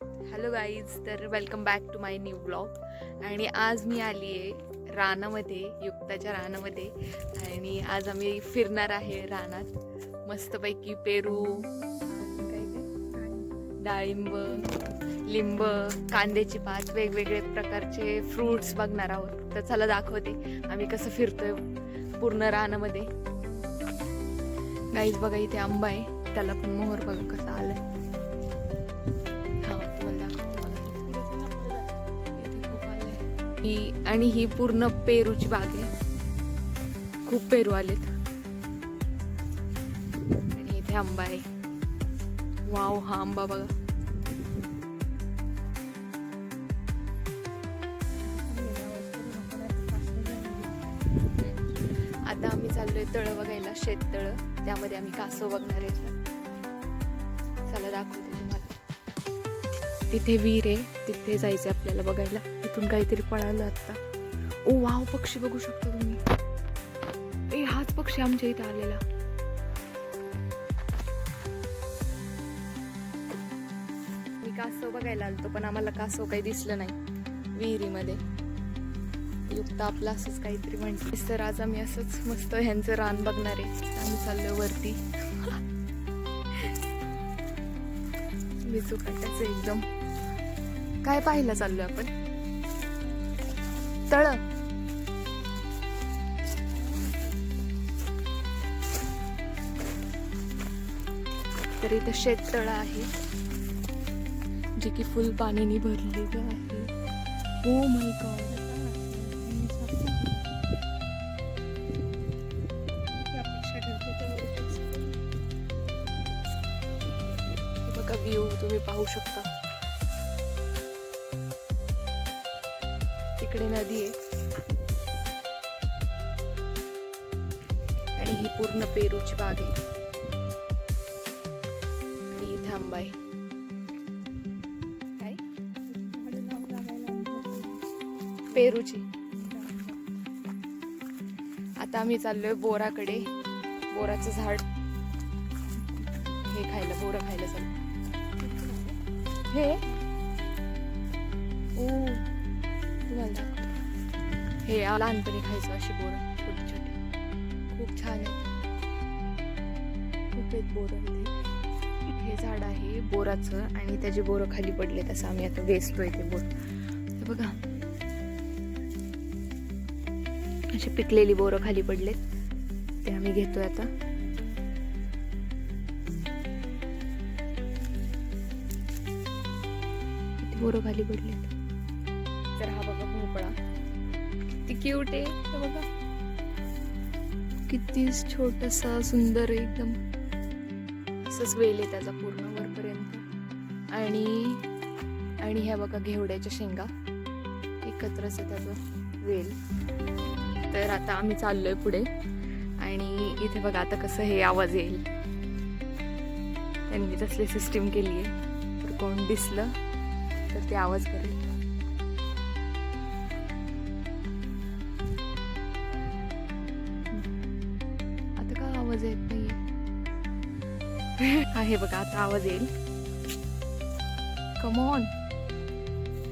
Hello guys तर welcome back to my new blog आणि आज मी आली आहे रानामध्ये युक्ताच्या रानामध्ये. आणि आज आम्ही फिरणार आहे रानात. मस्तपैकी पेरू डाळिंब लिंब कांद्याची पात वेगवेगळे प्रकारचे फ्रूट्स बघणार आहोत. तर चला दाखवते आम्ही कसं फिरतोय पूर्ण रानामध्ये. गाईज बघा इथे आंबा आहे. त्याला पण मोहर बघा कसा आलाय. ही आणि ही पूर्ण पेरूची बाग आहे खूप पेरू आलेत. आणि इथे आंबा आहे. वाव हा आंबा बघा. आता आम्ही चाललोय तळ बघायला शेततळं त्यामध्ये आम्ही कासव बघणार आहे. चला दाखवू तिथे विहीर आहे तिथे जायचं आपल्याला बघायला. तिथून काहीतरी पळालं आता. ओ वाव पक्षी बघू शकता तुम्ही. ए हाच पक्षी आमच्या इथे आलेला. मी कासव बघायला आलतो पण आम्हाला कासव काही दिसलं नाही विहिरीमध्ये. युक्त आपलं असंच काहीतरी म्हणते. तर आज आम्ही असंच मस्त ह्यांचं रान बघणार आहे. आम्ही चाललो वरती. मी काटायचं एकदम काय पाहायला चाललोय आपण? तळ. तर इथं शेततळ आहे. जे की फुल पाण्याने भरलेलं आहे. हो ओ माय गॉड बघा तुम्ही पाहू शकता. तिकडे नदी आहे. आणि ही पूर्ण पेरूची बाग आहे. आणि इथे आंबा आहे काय? पेरूची. आता आम्ही चाललोय बोराकडे. बोराचं झाड. हे खायला बोरं खायला चालू हे? छान हे लहानपणी खायचं अशी बोरं छोटी छोटी खूप छान आहे खूप आहेत बोरं इथे हे झाड आहे बोराचं आणि त्याची बोरं खाली पडले तसं आम्ही आता वेचतोय ते बोर हे बघा अशी पिकलेली बोरं खाली पडलेत ते आम्ही घेतोय आता बोरं खाली पडलेत तर हा बघा भोपळा. किती क्यूट आहे हे बघा. किती छोटसा सुंदर आहे एकदम. असंच वेल आहे त्याचा पूर्ण वरपर्यंत. आणि आणि ह्या बघा घेवड्याच्या शेंगा. एकत्रच आहे त्याचं वेल. तर आता आम्ही चाललोय पुढे. आणि इथे बघा आता कसं हे आवाज येईल. त्यांनी तसली सिस्टीम केली आहे तर कोण दिसलं तर ते आवाज करेल. आवाज येत नाही आहे बघा आता आवाज येईल. कमॉन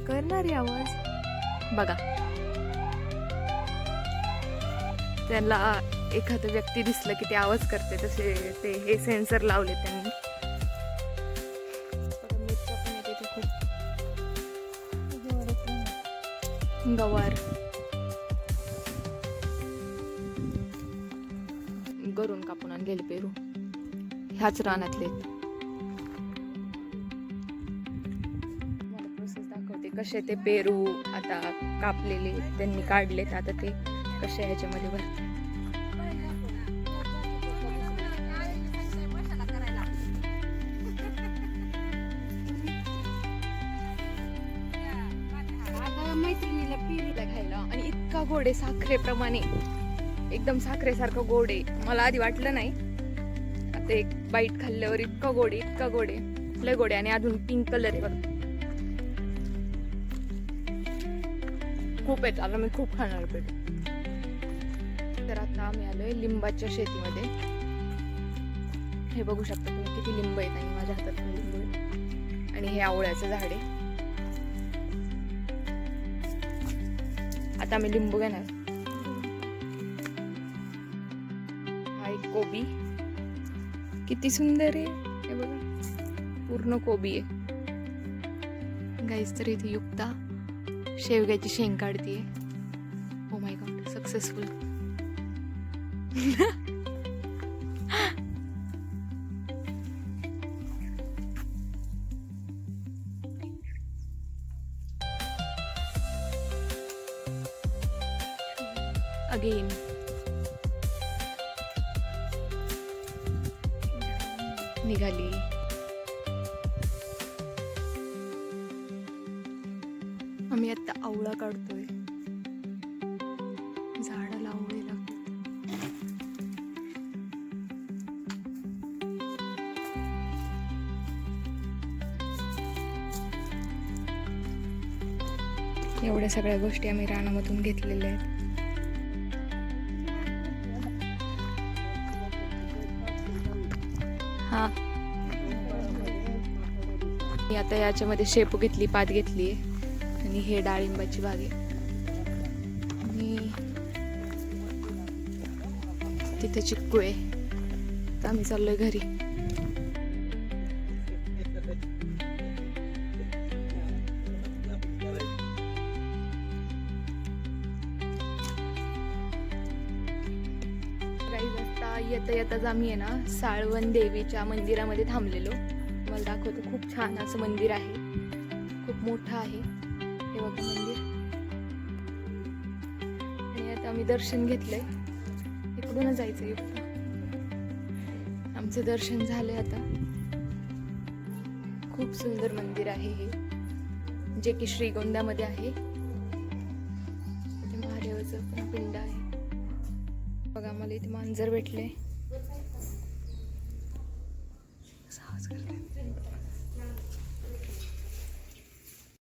करणारी आवाज. बघा. त्यांना एखादं व्यक्ती दिसलं की ते आवाज करते तसे ते हे सेन्सर लावले त्यांनी. मिरच्या पण खूप गवार. गरून कापून आणलेले पेरू. ह्याच रानातले प्रोसेस दाखवते कसे ते पेरू आता कापलेले त्यांनी काढलेत आता ते कसे ह्याच्यामध्ये भरते मैत्रिणीला पिरीला घ्यायला आणि इतका गोडे साखरेप्रमाणे. एकदम साखरेसारखं गोड आहे. मला आधी वाटलं नाही. आता एक बाईट खाल्ल्यावर इतकं गोड आहे इतकं गोड आहे. लय गोड आहे आणि अजून पिंक कलर आहे बघ. खूप आहेत आता मी खूप खाणार पेट तर आता आम्ही आलोय लिंबाच्या शेतीमध्ये. हे बघू शकता तुम्ही किती लिंब आहेत आणि माझ्या हातात लिंबू लिंब आहे आणि हे आवळ्याचं झाड आहे. आता आम्ही लिंबू घेणार. कोबी किती सुंदर आहे. हे बघा. पूर्ण कोबी आहे. गाईस तर इथे युक्ता शेवग्याची शेंग काढतीये. Oh my god successful again निघाली. आम्ही आता आवळा काढतोय. झाडाला आवळे एवढ्या सगळ्या गोष्टी आम्ही रानामधून घेतलेल्या आहेत. हा. मी आता याच्यामध्ये शेपू घेतली पात घेतली आणि हे डाळिंबाची बाग. आहे आणि तिथे चिक्कू आहे. आम्ही चाललोय घरी. येता येताच आम्ही आहे ना साळवण देवीच्या मंदिरामध्ये थांबलेलो. मला दाखवतो खूप छान असं मंदिर आहे. खूप मोठं आहे. हे बघा मंदिर. आणि आता आम्ही दर्शन घेतलंय. इकडूनच जायचं युक्त आमचं दर्शन झालंय आता. खूप सुंदर मंदिर आहे हे. जे की श्रीगोंद्यामध्ये आहे. महादेवाचं पण पिंड आम्हाला मला इथे मांजर भेटले असा करते.